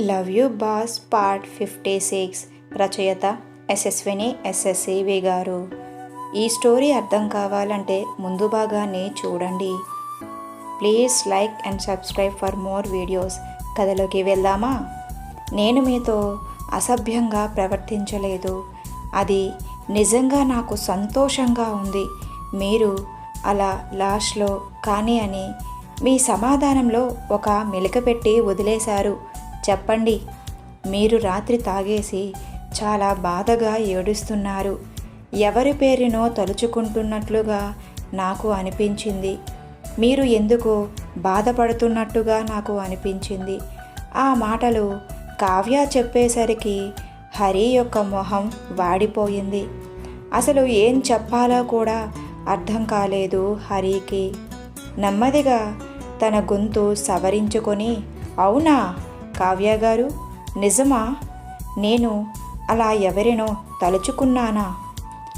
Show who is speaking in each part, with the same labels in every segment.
Speaker 1: Love you boss part fifty six. రచయిత ఎస్ఎస్విని ఎస్ఎస్సివి గారు ఈ స్టోరీ అర్థం కావాలంటే ముందు భాగాన్ని చూడండి. Please like and subscribe for more videos. కథలోకి వెళ్దామా? నేను మీతో అసభ్యంగా ప్రవర్తించలేదు. అది నిజంగా నాకు సంతోషంగా ఉంది. మీరు అలా లాస్ట్లో కానీ అని మీ సమాధానంలో ఒక మెలిక పెట్టి వదిలేశారు. చెప్పండి. మీరు రాత్రి తాగేసి చాలా బాధగా ఏడుస్తున్నారు. ఎవరి పేరునో తలుచుకుంటున్నట్లుగా నాకు అనిపించింది. మీరు ఎందుకు బాధపడుతున్నట్టుగా నాకు అనిపించింది. ఆ మాటలు కావ్య చెప్పేసరికి హరి యొక్క మొహం వాడిపోయింది. అసలు ఏం చెప్పాలో కూడా అర్థం కాలేదు హరికి. నెమ్మదిగా తన గొంతు సవరించుకొని అవునా? కావ్య గారు నిజమా? నేను అలా ఎవరినో తలుచుకున్నానా?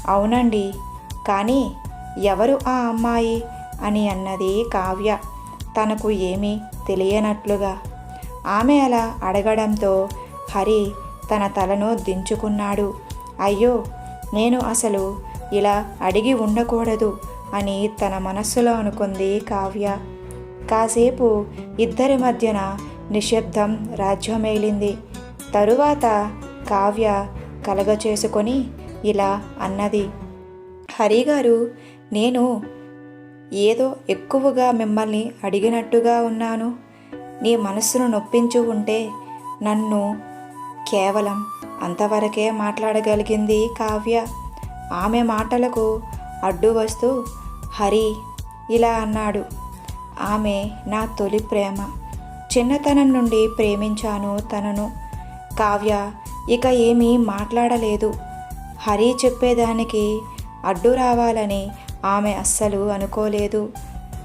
Speaker 1: అవునండి కానీ ఎవరు ఆ అమ్మాయి? అని అన్నది కావ్య. తనకు ఏమీ తెలియనట్లుగా. ఆమె అలా అడగడంతో హరి తన తలను దించుకున్నాడు. అయ్యో నేను అసలు ఇలా అడిగి ఉండకూడదు అని తన మనస్సులో అనుకుంది కావ్య. కాసేపు ఇద్దరి మధ్యన నిశ్శబ్దం రాజ్యమేలింది తరువాత కావ్య కలగచేసుకొని ఇలా అన్నది. హరిగారు నేను ఏదో ఎక్కువగా మిమ్మల్ని అడిగినట్టుగా ఉన్నాను. నీ మనస్సును నొప్పించు ఉంటే నన్ను కేవలం అంతవరకే మాట్లాడగలిగింది కావ్య. ఆమె మాటలకు అడ్డు వస్తూ హరి ఇలా అన్నాడు. ఆమె నా తొలి ప్రేమ. చిన్నతనం నుండి ప్రేమించాను తనను. కావ్య ఇక ఏమీ మాట్లాడలేదు. హరి చెప్పేదానికి అడ్డు రావాలని ఆమె అస్సలు అనుకోలేదు.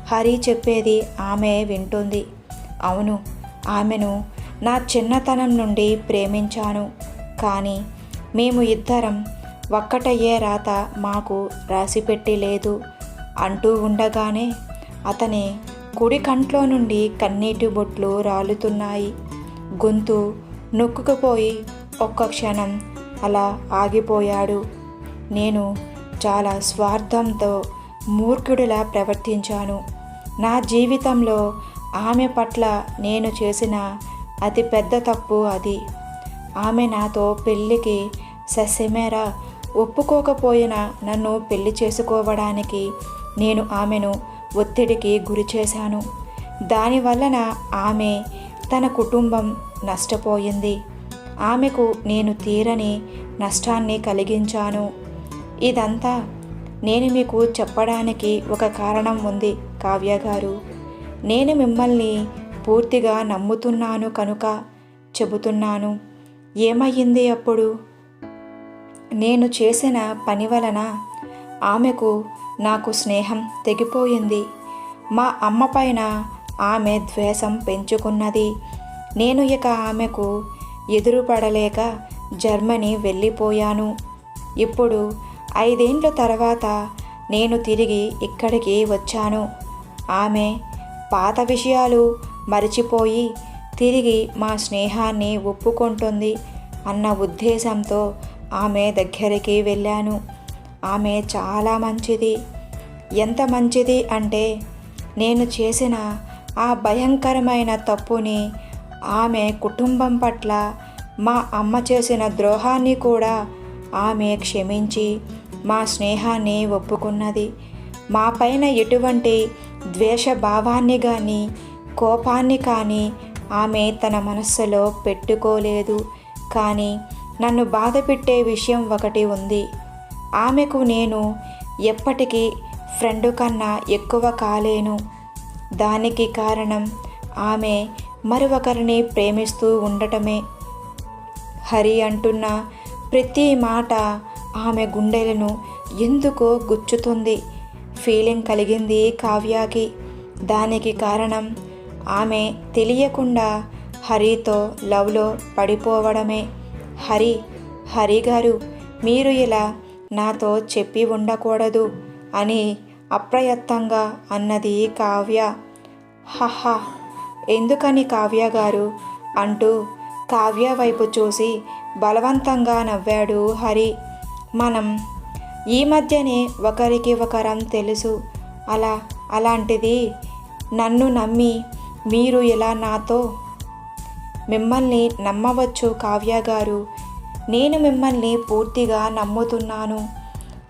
Speaker 1: హరి చెప్పేది ఆమె వింటుంది. అవును ఆమెను నా చిన్నతనం నుండి ప్రేమించాను. కానీ మేము ఇద్దరం ఒక్కటయ్యే రాత మాకు రాసిపెట్టి లేదు. అంటూ ఉండగానే అతని కుడి కంట్లో నుండి కన్నీటి బొట్లు రాలుతున్నాయి. గొంతు నొక్కుకుపోయి ఒక్క క్షణం అలా ఆగిపోయాడు. నేను చాలా స్వార్థంతో మూర్ఖుడిలా ప్రవర్తించాను. నా జీవితంలో ఆమె పట్ల నేను చేసిన అతి పెద్ద తప్పు అది. ఆమె నాతో పెళ్ళికి సస్యమేరా ఒప్పుకోకపోయినా నన్ను పెళ్ళి చేసుకోవడానికి నేను ఆమెను ఒత్తిడికి గురి చేశాను. దానివలన ఆమె తన కుటుంబం నష్టపోయింది. ఆమెకు నేను తీరని నష్టాన్ని కలిగించాను. ఇదంతా నేను మీకు చెప్పడానికి ఒక కారణం ఉంది కావ్య గారు. నేను మిమ్మల్ని పూర్తిగా నమ్ముతున్నాను కనుక చెబుతున్నాను. ఏమయ్యింది అప్పుడు? నేను చేసిన పని వలన ఆమెకు నాకు స్నేహం తెగిపోయింది. మా అమ్మ పైన ఆమె ద్వేషం పెంచుకున్నది. నేను ఇక ఆమెకు ఎదురుపడలేక జర్మనీ వెళ్ళిపోయాను. ఇప్పుడు ఐదేండ్ల తర్వాత నేను తిరిగి ఇక్కడికి వచ్చాను. ఆమె పాత విషయాలు మరిచిపోయి తిరిగి మా స్నేహాన్ని ఒప్పుకుంటుంది అన్న ఉద్దేశంతో ఆమె దగ్గరికి వెళ్ళాను. ఆమె చాలా మంచిది. ఎంత మంచిది అంటే నేను చేసిన ఆ భయంకరమైన తప్పుని ఆమె కుటుంబం పట్ల మా అమ్మ చేసిన ద్రోహాన్ని కూడా ఆమె క్షమించి మా స్నేహాన్ని ఒప్పుకున్నది. మా పైన ఎటువంటి ద్వేష భావాన్ని కానీ కోపాన్ని కానీ ఆమె తన మనస్సులో పెట్టుకోలేదు. కానీ నన్ను బాధపెట్టే విషయం ఒకటి ఉంది. ఆమెకు నేను ఎప్పటికీ ఫ్రెండ్ కన్నా ఎక్కువ కాలేను. దానికి కారణం ఆమె మరొకరిని ప్రేమిస్తూ ఉండటమే. హరి అంటున్న ప్రతి మాట ఆమె గుండెలను ఎందుకో గుచ్చుతుంది. ఫీలింగ్ కలిగింది కావ్యాకి. దానికి కారణం ఆమె తెలియకుండా హరితో లవ్లో పడిపోవడమే. హరి హరి గారు మీరు ఇలా నాతో చెప్పి ఉండకూడదు అని అప్రయత్నంగా అన్నది కావ్య. హహ ఎందుకని కావ్య గారు? అంటూ కావ్య వైపు చూసి బలవంతంగా నవ్వాడు హరి. మనం ఈ మధ్యనే ఒకరికి ఒకరం తెలుసు. అలా అలాంటిది నన్ను నమ్మి మీరు ఇలా నాతో మిమ్మల్ని నమ్మవచ్చు కావ్య గారు. నేను మిమ్మల్ని పూర్తిగా నమ్ముతున్నాను.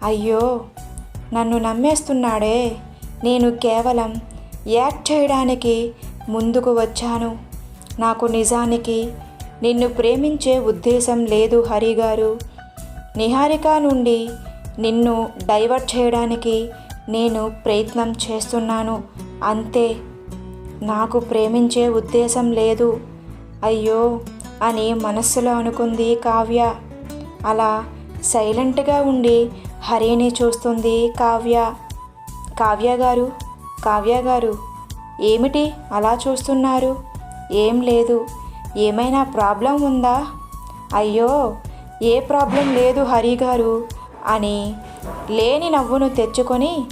Speaker 1: అయ్యో నన్ను నమ్మేస్తున్నాడే. నేను కేవలం యాక్ట్ చేయడానికి ముందుకు వచ్చాను. నాకు నిజానికి నిన్ను ప్రేమించే ఉద్దేశం లేదు హరి గారు. నిహారిక నుండి నిన్ను డైవర్ట్ చేయడానికి నేను ప్రయత్నం చేస్తున్నాను. అంతే. నాకు ప్రేమించే ఉద్దేశం లేదు. అయ్యో అని మనస్సులో అనుకుంది కావ్య. అలా సైలెంట్గా ఉండి హరిని చూస్తుంది కావ్య. కావ్య గారు కావ్య గారు ఏమిటి అలా చూస్తున్నారు? ఏం లేదు. ఏమైనా ప్రాబ్లం ఉందా? అయ్యో ఏ ప్రాబ్లం లేదు హరి గారు అని లేని నవ్వును తెచ్చుకొని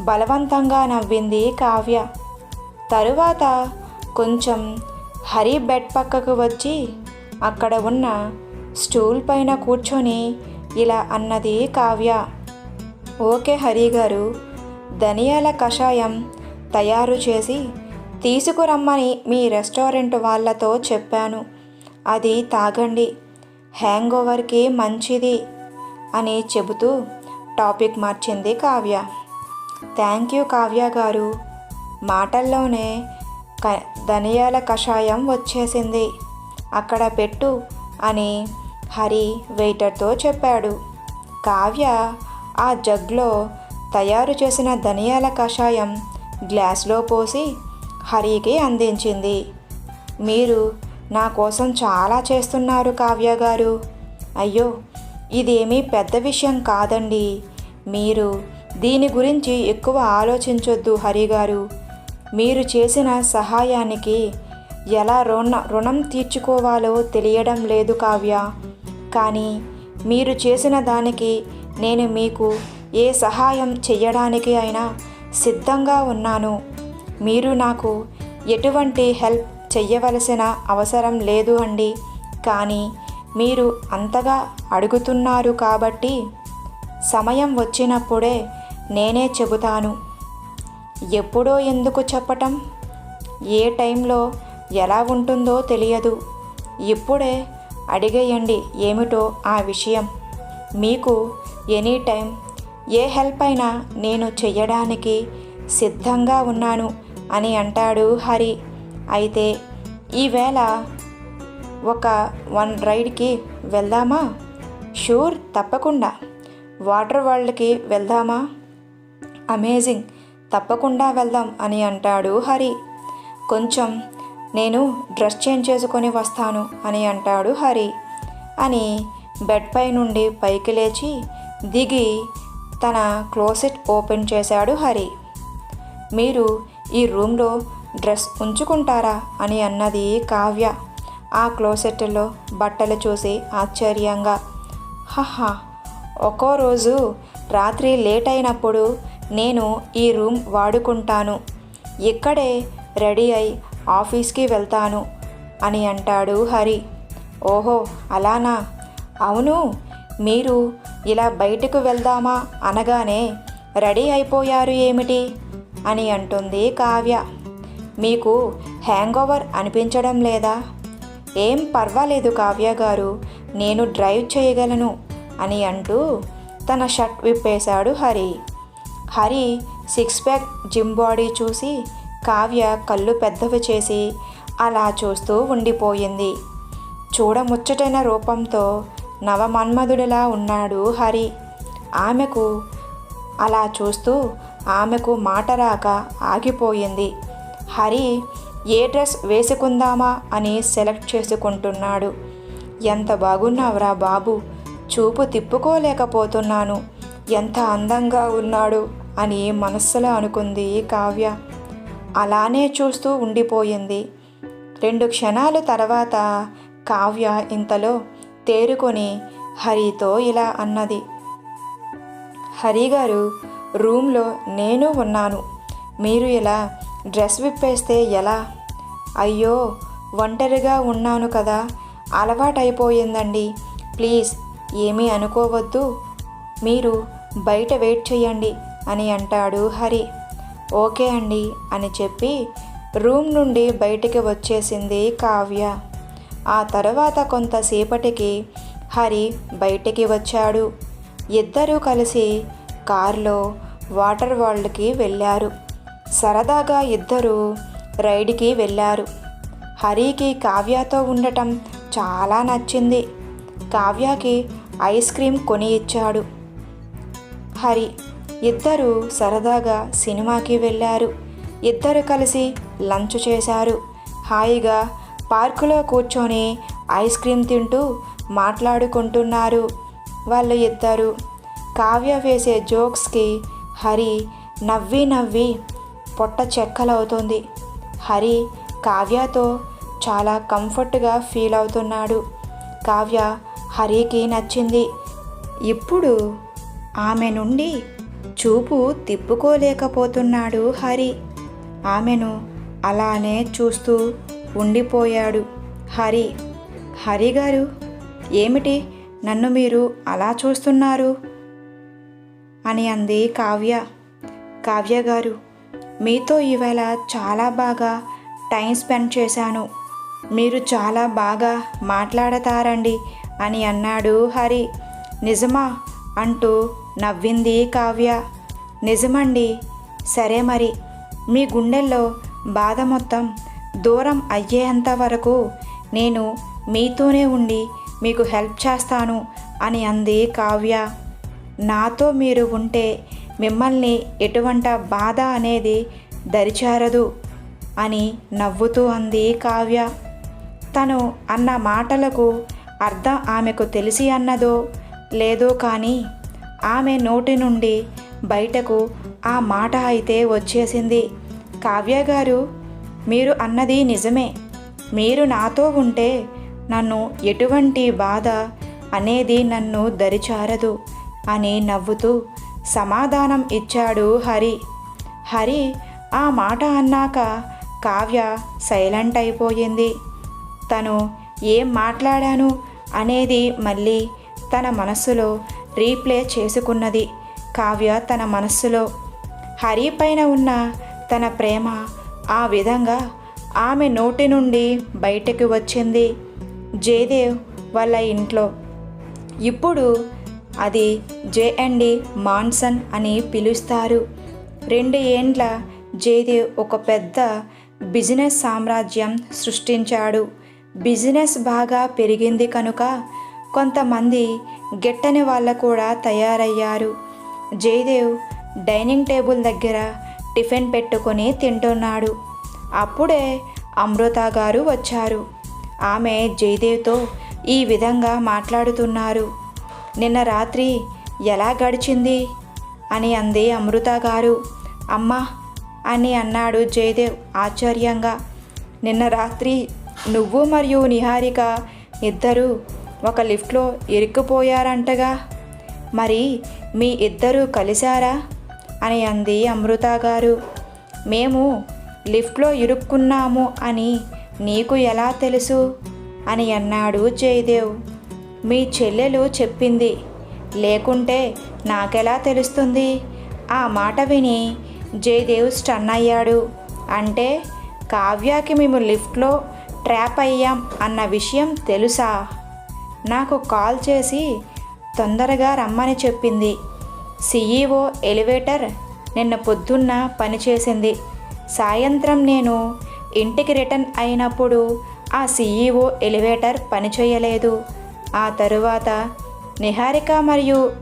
Speaker 1: బలవంతంగా నవ్వింది కావ్య. తరువాత కొంచెం హరి బెడ్ పక్కకు వచ్చి అక్కడ ఉన్న స్టూల్ పైన కూర్చొని ఇలా అన్నది కావ్య. ఓకే హరి గారు ధనియాల కషాయం తయారు చేసి తీసుకురమ్మని మీ రెస్టారెంట్ వాళ్ళతో చెప్పాను. అది తాగండి హ్యాంగ్ ఓవర్కి మంచిది అని చెబుతూ టాపిక్ మార్చింది కావ్య. థ్యాంక్ యూ కావ్య గారు. మాటల్లోనే క ధనియాల కషాయం వచ్చేసింది. అక్కడ పెట్టు అని హరి వెయిటర్తో చెప్పాడు. కావ్య ఆ జగ్లో తయారు చేసిన ధనియాల కషాయం గ్లాస్లో పోసి హరికి అందించింది. మీరు నా కోసం చాలా చేస్తున్నారు కావ్య గారు. అయ్యో ఇదేమీ పెద్ద విషయం కాదండి. మీరు దీని గురించి ఎక్కువ ఆలోచించొద్దు హరి గారు. మీరు చేసిన సహాయానికి ఎలా రుణ రుణం తీర్చుకోవాలో తెలియడం లేదు కావ్య. కానీ మీరు చేసిన దానికి నేను మీకు ఏ సహాయం చెయ్యడానికి అయినా సిద్ధంగా ఉన్నాను. మీరు నాకు ఎటువంటి హెల్ప్ చెయ్యవలసిన అవసరం లేదు అండి. కానీ మీరు అంతగా అడుగుతున్నారు కాబట్టి సమయం వచ్చినప్పుడే నేనే చెబుతాను. ఎప్పుడో ఎందుకు చెప్పటం? ఏ టైంలో ఎలా ఉంటుందో తెలియదు. ఇప్పుడే అడిగేయండి ఏమిటో ఆ విషయం. మీకు ఎనీ టైం ఏ హెల్ప్ అయినా నేను చెయ్యడానికి సిద్ధంగా ఉన్నాను అని అంటాడు హరి. అయితే ఈవేళ ఒక వన్ రైడ్కి వెళ్దామా? షూర్ తప్పకుండా. వాటర్ వరల్డ్కి వెళ్దామా? అమేజింగ్ తప్పకుండా వెళ్దాం అని అంటాడు హరి. కొంచెం నేను డ్రెస్ చేంజ్ చేసుకొని వస్తాను అని అంటాడు హరి. అని బెడ్ పై నుండి పైకి లేచి దిగి తన క్లోసెట్ ఓపెన్ చేశాడు హరి. మీరు ఈ రూమ్లో డ్రెస్ ఉంచుకుంటారా అని అన్నది కావ్య. ఆ క్లోసెట్లో బట్టలు చూసి ఆశ్చర్యంగా. హహా ఒక్కో రోజు రాత్రి లేట్ అయినప్పుడు నేను ఈ రూమ్ వాడుకుంటాను. ఇక్కడే రెడీ అయి ఆఫీస్కి వెళ్తాను అని అంటాడు హరి. ఓహో అలానా? అవును మీరు ఇలా బయటకు వెళ్దామా అనగానే రెడీ అయిపోయారు ఏమిటి? అని అంటుంది కావ్య. మీకు హ్యాంగ్ ఓవర్ అనిపించడం లేదా? ఏం పర్వాలేదు కావ్య గారు నేను డ్రైవ్ చేయగలను అని అంటూ తన shirt విప్పేశాడు Hari. Hari six pack gym body చూసి కావ్య కళ్ళు పెద్దవి చేసి అలా చూస్తూ ఉండిపోయింది. చూడముచ్చటైన రూపంతో నవమన్మధుడిలా ఉన్నాడు హరి. ఆమెకు అలా చూస్తూ ఆమెకు మాట రాక ఆగిపోయింది. హరి ఏ డ్రెస్ వేసుకుందామా అని సెలెక్ట్ చేసుకుంటున్నాడు. ఎంత బాగున్నావురా బాబు చూపు తిప్పుకోలేకపోతున్నాను. ఎంత అందంగా ఉన్నాడు అని మనస్సులో అనుకుంది కావ్య. అలానే చూస్తూ ఉండిపోయింది. రెండు క్షణాలు తర్వాత కావ్య ఇంతలో తేరుకొని హరితో ఇలా అన్నది. హరి గారు రూమ్లో నేను ఉన్నాను. మీరు ఇలా డ్రెస్ విప్పేస్తే ఎలా? అయ్యో ఒంటరిగా ఉన్నాను కదా. అలవాటైపోయిందండి. ప్లీజ్ ఏమీ అనుకోవద్దు. మీరు బయట వెయిట్ చేయండి అని అంటాడు హరి. ఓకే అండి అని చెప్పి రూమ్ నుండి బయటికి వచ్చేసింది కావ్య. ఆ తర్వాత కొంతసేపటికి హరి బయటికి వచ్చాడు. ఇద్దరూ కలిసి కారులో వాటర్ వరల్డ్కి వెళ్ళారు. సరదాగా ఇద్దరూ రైడ్కి వెళ్ళారు. హరికి కావ్యతో ఉండటం చాలా నచ్చింది. కావ్యకి ఐస్ క్రీమ్ కొని ఇచ్చాడు. హరి ఇద్దరు సరదాగా సినిమాకి వెళ్ళారు. ఇద్దరు కలిసి లంచ్ చేశారు. హాయిగా పార్కులో కూర్చొని ఐస్ క్రీమ్ తింటూ మాట్లాడుకుంటున్నారు వాళ్ళు ఇద్దరు కావ్య వేసే జోక్స్కి హరి నవ్వి నవ్వి పొట్ట చెక్కలవుతుంది. హరి కావ్యతో చాలా కంఫర్ట్గా ఫీల్ అవుతున్నాడు. కావ్య హరికి నచ్చింది. ఇప్పుడు ఆమె నుండి చూపు తిప్పుకోలేకపోతున్నాడు హరి. ఆమెను అలానే చూస్తూ ఉండిపోయాడు హరి. హరి గారు ఏమిటి నన్ను మీరు అలా చూస్తున్నారు? అని అంది కావ్య. కావ్య గారు మీతో ఈవేళ చాలా బాగా టైం స్పెండ్ చేశాను. మీరు చాలా బాగా మాట్లాడతారండి అని అన్నాడు హరి. నిజమా? అంటూ నవ్వింది కావ్య. నిజమండి. సరే మరి. మీ గుండెల్లో బాధ మొత్తం దూరం అయ్యేంత వరకు నేను మీతోనే ఉండి మీకు హెల్ప్ చేస్తాను అని అంది కావ్య. నాతో మీరు ఉంటే మిమ్మల్ని ఎటువంటి బాధ అనేది దరిచారదు అని నవ్వుతూ అంది కావ్య. తను అన్న మాటలకు అర్థం ఆమెకు తెలిసి అన్నదో లేదో కానీ ఆమె నోటి నుండి బయటకు ఆ మాట అయితే వచ్చేసింది. కావ్య గారు మీరు అన్నది నిజమే. మీరు నాతో ఉంటే నన్ను ఎటువంటి బాధ అనేది నన్ను దరిచారదు అని నవ్వుతూ సమాధానం ఇచ్చాడు హరి. హరి ఆ మాట అన్నాక కావ్య సైలెంట్ అయిపోయింది. తను ఏం మాట్లాడాను అనేది మళ్ళీ తన మనసులో రీప్లే చేసుకున్నది. కావ్య తన మనస్సులో హరి పైన ఉన్న తన ప్రేమ ఆ విధంగా ఆమె నోటి నుండి బయటకు వచ్చింది. జయదేవ్ వాళ్ళ ఇంట్లో. ఇప్పుడు అది జే అండ్ డి మాన్సన్ అని పిలుస్తారు. రెండు ఏండ్ల జయదేవ్ ఒక పెద్ద బిజినెస్ సామ్రాజ్యం సృష్టించాడు. బిజినెస్ బాగా పెరిగింది కనుక కొంతమంది గెట్టని వాళ్ళ కూడా తయారయ్యారు. జయదేవ్ డైనింగ్ టేబుల్ దగ్గర టిఫిన్ పెట్టుకొని తింటున్నాడు. అప్పుడే అమృత గారు వచ్చారు. ఆమె జయదేవ్తో ఈ విధంగా మాట్లాడుతున్నారు. నిన్న రాత్రి ఎలా గడిచింది? అని అంది అమృత గారు. అమ్మా అని అన్నాడు జయదేవ్ ఆశ్చర్యంగా. నిన్న రాత్రి నువ్వు మరియు నిహారిక ఇద్దరు ఒక లిఫ్ట్లో ఇరుక్కుపోయారంటగా. మరి మీ ఇద్దరు కలిశారా? అని అంది అమృత గారు. మేము లిఫ్ట్లో ఇరుక్కున్నాము అని నీకు ఎలా తెలుసు? అని అన్నాడు జయదేవ్. మీ చెల్లెలు చెప్పింది. లేకుంటే నాకెలా తెలుస్తుంది? ఆ మాట విని జయదేవ్ స్టన్ అయ్యాడు. అంటే కావ్యకి మేము లిఫ్ట్లో ట్రాప్ అయ్యాం అన్న విషయం తెలుసా? నాకు కాల్ చేసి తొందరగా రమ్మని చెప్పింది. సిఈఓ ఎలివేటర్ నిన్న పొద్దున్న పనిచేసింది సాయంత్రం నేను ఇంటికి రిటర్న్ అయినప్పుడు ఆ సిఈఓ ఎలివేటర్ పనిచేయలేదు ఆ తరువాత నిహారిక మరియు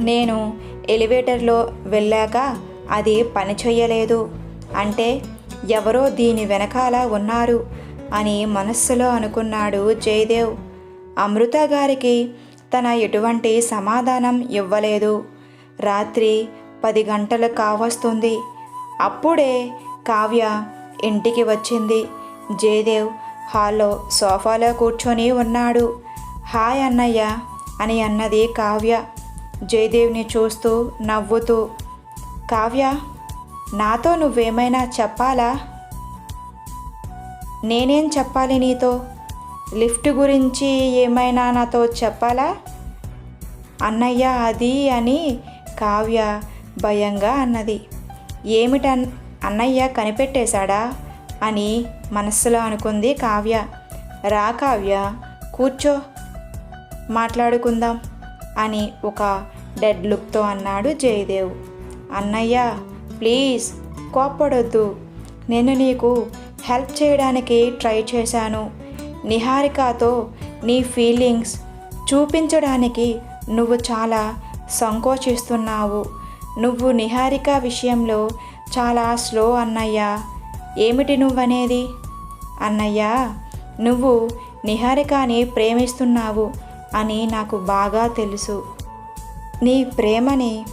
Speaker 1: నేను ఎలివేటర్లో వెళ్ళాక అది పనిచేయలేదు అంటే ఎవరో దీని వెనకాల ఉన్నారు అని మనస్సులో అనుకున్నాడు జయదేవ్. అమృత గారికి తన ఎటువంటి సమాధానం ఇవ్వలేదు. రాత్రి పది గంటలు కావస్తుంది. అప్పుడే కావ్య ఇంటికి వచ్చింది. జయదేవ్ హాల్లో సోఫాలో కూర్చొని ఉన్నాడు. హాయ్ అన్నయ్య అని అన్నది కావ్య. జయదేవ్ని చూస్తూ నవ్వుతూ కావ్య నాతో నువ్వేమైనా చెప్పాలా? నేనేం చెప్పాలి నీతో? లిఫ్ట్ గురించి ఏమైనా నాతో చెప్పాలా? అన్నయ్య అది అని కావ్య భయంగా అన్నది. ఏమిట అన్నయ్య కనిపెట్టేశాడా? అని మనస్సులో అనుకుంది కావ్య. రా కావ్య కూర్చో మాట్లాడుకుందాం అని ఒక డెడ్ లుక్తో అన్నాడు జయదేవ్. అన్నయ్య ప్లీజ్ కోప్పడొద్దు. నేను నీకు హెల్ప్ చేయడానికి ట్రై చేశాను. నిహారికతో నీ ఫీలింగ్స్ చూపించడానికి నువ్వు చాలా సంకోచిస్తున్నావు నువ్వు నిహారిక విషయంలో చాలా స్లో అన్నయ్య. ఏమిటి నువ్వనేది? అన్నయ్య నువ్వు నిహారికని ప్రేమిస్తున్నావు అని నాకు బాగా తెలుసు. నీ ప్రేమని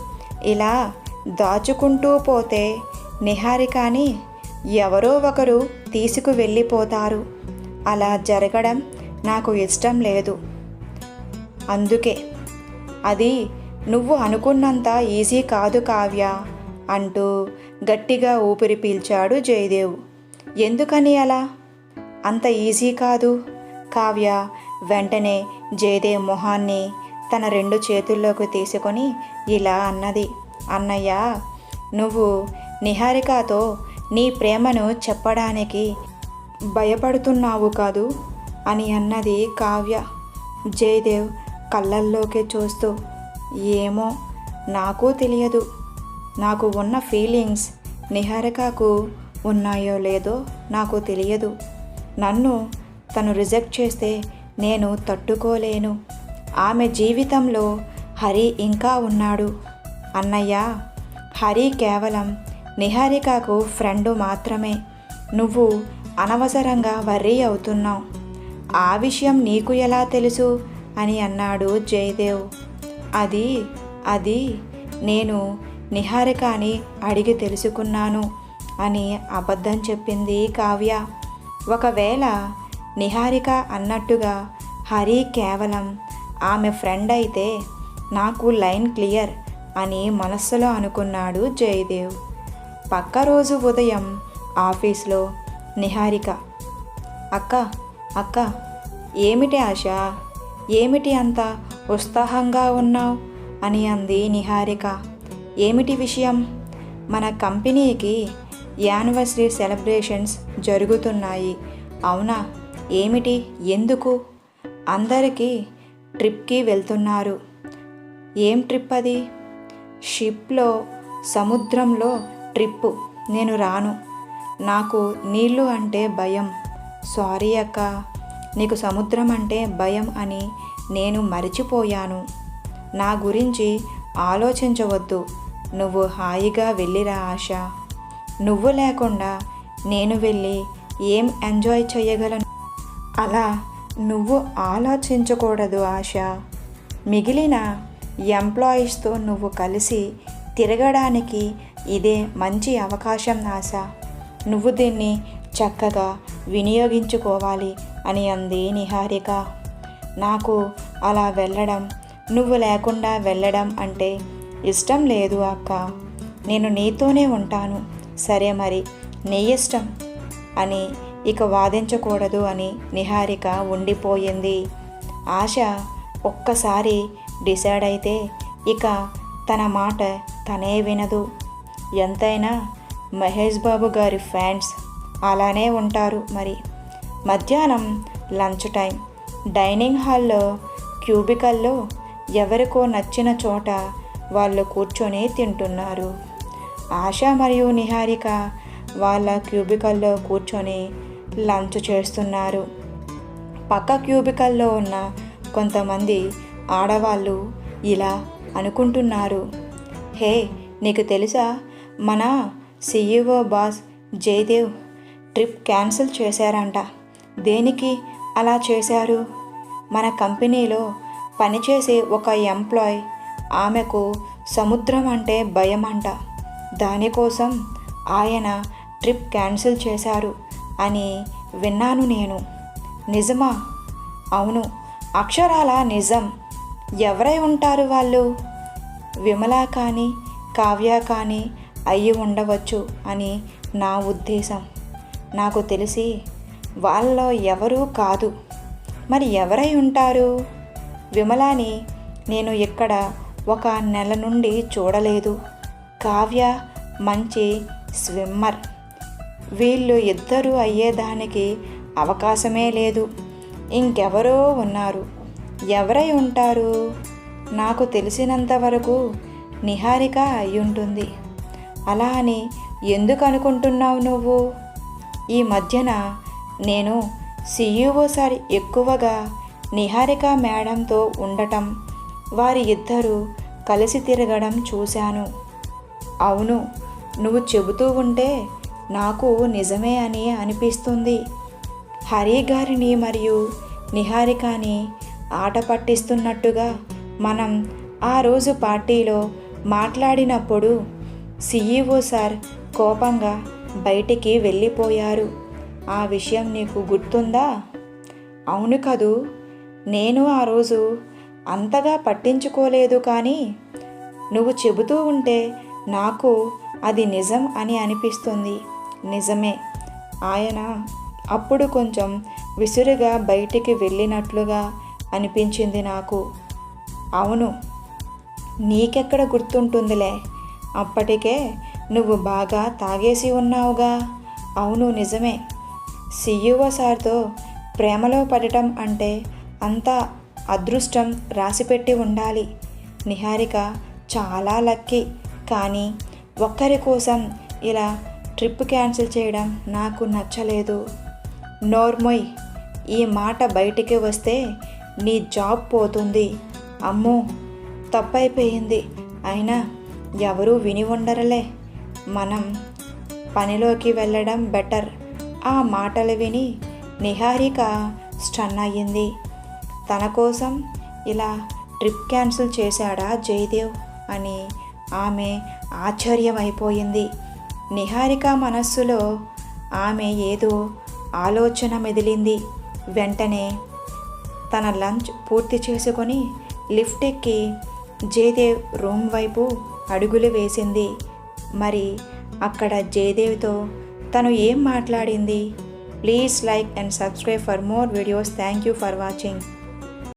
Speaker 1: ఇలా దాచుకుంటూ పోతే నిహారికని ఎవరో ఒకరు తీసుకు వెళ్ళిపోతారు అలా జరగడం నాకు ఇష్టం లేదు. అందుకే అది నువ్వు అనుకున్నంత ఈజీ కాదు కావ్య అంటూ గట్టిగా ఊపిరి పీల్చాడు జయదేవ్. ఎందుకని అలా? అంత ఈజీ కాదు. కావ్య వెంటనే జయదేవ్ మొహాన్ని తన రెండు చేతుల్లోకి తీసుకొని ఇలా అన్నది. అన్నయ్య నువ్వు నిహారికతో నీ ప్రేమను చెప్పడానికి భయపడుతున్నావు కాదు అని అన్నది కావ్య. జయదేవ్ కళ్ళల్లోకి చూస్తూ ఏమో నాకు తెలియదు. నాకు ఉన్న ఫీలింగ్స్ నిహారికకు ఉన్నాయో లేదో నాకు తెలియదు. నన్ను తను రిజెక్ట్ చేస్తే నేను తట్టుకోలేను. ఆమె జీవితంలో హరి ఇంకా ఉన్నాడు. అన్నయ్య హరి కేవలం నిహారికకు ఫ్రెండు మాత్రమే. నువ్వు అనవసరంగా వర్రీ అవుతున్నావు. ఆ విషయం నీకు ఎలా తెలుసు? అని అన్నాడు జయదేవ్. అది అది నేను నిహారికని అడిగి తెలుసుకున్నాను అని అబద్ధం చెప్పింది కావ్య. ఒకవేళ నిహారిక అన్నట్టుగా హరి కేవలం ఆమె ఫ్రెండ్ అయితే నాకు లైన్ క్లియర్ అని మనస్సులో అనుకున్నాడు జయదేవ్. పక్క రోజు ఉదయం ఆఫీస్లో నిహారిక. అక్క అక్క ఏమిటి ఆశ? ఏమిటి అంత ఉత్సాహంగా ఉన్నావు? అని అంది నిహారిక. ఏమిటి విషయం? మన కంపెనీకి యానివర్సరీ సెలబ్రేషన్స్ జరుగుతున్నాయి. అవునా? ఏమిటి? ఎందుకు? అందరికీ ట్రిప్కి వెళ్తున్నారు. ఏం ట్రిప్ అది? షిప్లో సముద్రంలో ట్రిప్పు. నేను రాను. నాకు నీళ్ళు అంటే భయం. సారీ అక్క. నీకు సముద్రం అంటే భయం అని నేను మరిచిపోయాను. నా గురించి ఆలోచించవద్దు. నువ్వు హాయిగా వెళ్ళిరా ఆశ. నువ్వు లేకుండా నేను వెళ్ళి ఏం ఎంజాయ్ చేయగలను? అలా నువ్వు ఆలోచించకూడదు ఆశ. మిగిలిన ఎంప్లాయీస్తో నువ్వు కలిసి తిరగడానికి ఇదే మంచి అవకాశం ఆశ. నువ్వు దీన్ని చక్కగా వినియోగించుకోవాలి అని అంది నిహారిక. నాకు అలా వెళ్ళడం నువ్వు లేకుండా వెళ్ళడం అంటే ఇష్టం లేదు అక్క. నేను నీతోనే ఉంటాను. సరే మరి నీ ఇష్టం అని ఇక వాదించకూడదు అని నిహారిక ఉండిపోయింది. ఆశ ఒక్కసారి డిసైడ్ అయితే ఇక తన మాట తనే వినదు. ఎంతైనా మహేష్ బాబు గారి ఫ్యాన్స్ అలానే ఉంటారు మరి. మధ్యాహ్నం లంచ్ టైం. డైనింగ్ హాల్లో క్యూబికల్లో ఎవరికో నచ్చిన చోట వాళ్ళు కూర్చొని తింటున్నారు. ఆశ మరియు నిహారిక వాళ్ళ క్యూబికల్లో కూర్చొని లంచ్ చేస్తున్నారు. పక్క క్యూబికల్లో ఉన్న కొంతమంది ఆడవాళ్ళు ఇలా అనుకుంటున్నారు. హే నీకు తెలుసా? మన CEO boss Jayadev trip cancel చేశారంట. దేనికి అలా చేశారు? మన కంపెనీలో పనిచేసే ఒక ఎంప్లాయ్ ఆమెకు సముద్రం అంటే భయం అంట దానికోసం ఆయన ట్రిప్ క్యాన్సిల్ చేశారు అని విన్నాను నేను. నిజమా? అవును. అక్షరాల నిజం. ఎవరై ఉంటారు వాళ్ళు? విమల కానీ కావ్య కానీ అయ్యి ఉండవచ్చు అని నా ఉద్దేశం. నాకు తెలిసి వాళ్ళలో ఎవరూ కాదు. మరి ఎవరై ఉంటారు? విమలాని నేను ఇక్కడ ఒక నెల నుండి చూడలేదు. కావ్య మంచి స్విమ్మర్. వీళ్ళు ఇద్దరూ అయ్యేదానికి అవకాశమే లేదు. ఇంకెవరో ఉన్నారు. ఎవరై ఉంటారు? నాకు తెలిసినంత వరకు నిహారిక అయ్యుంటుంది. అలా అని ఎందుకు అనుకుంటున్నావు నువ్వు? ఈ మధ్యన నేను సీఈఓ సార్ ఎక్కువగా నిహారిక మేడంతో ఉండటం వారి ఇద్దరు కలిసి తిరగడం చూశాను. అవును నువ్వు చెబుతూ ఉంటే నాకు నిజమే అని అనిపిస్తుంది. హరి గారిని మరియు నిహారికని ఆట పట్టిస్తున్నట్టుగా మనం ఆ రోజు పార్టీలో మాట్లాడినప్పుడు సీఈఓ సార్ కోపంగా బయటికి వెళ్ళిపోయారు. ఆ విషయం నీకు గుర్తుందా? అవును కదూ. నేను ఆ రోజు అంతగా పట్టించుకోలేదు కానీ నువ్వు చెబుతూ ఉంటే నాకు అది నిజం అని అనిపిస్తుంది. నిజమే. ఆయన అప్పుడు కొంచెం విసురుగా బయటికి వెళ్ళినట్లుగా అనిపించింది నాకు. అవును. నీకెక్కడ గుర్తుంటుందిలే. అప్పటికే నువ్వు బాగా తాగేసి ఉన్నావుగా. అవును నిజమే. సిఇఓ సార్తో ప్రేమలో పడటం అంటే అంత అదృష్టం రాసిపెట్టి ఉండాలి. నిహారిక చాలా లక్కీ. కానీ ఒక్కరి కోసం ఇలా ట్రిప్ క్యాన్సిల్ చేయడం నాకు నచ్చలేదు. నోర్మొయ్ ఈ మాట బయటికి వస్తే నీ జాబ్ పోతుంది. అమ్మో తప్పైపోయింది. అయినా ఎవరూ విని ఉండరులే. మనం పనిలోకి వెళ్ళడం బెటర్. ఆ మాటలు విని నిహారిక స్టన్ అయ్యింది. తన కోసం ఇలా ట్రిప్ క్యాన్సిల్ చేశాడా జయదేవ్ అని ఆమె ఆశ్చర్యమైపోయింది. నిహారిక మనస్సులో ఆమె ఏదో ఆలోచన మెదిలింది. వెంటనే తన లంచ్ పూర్తి చేసుకొని లిఫ్ట్ ఎక్కి జయదేవ్ రూమ్ వైపు అడుగులు వేసింది. మరి అక్కడ జయదేవ్తో తను ఏం మాట్లాడింది? Please like and subscribe for more videos. Thank you for watching.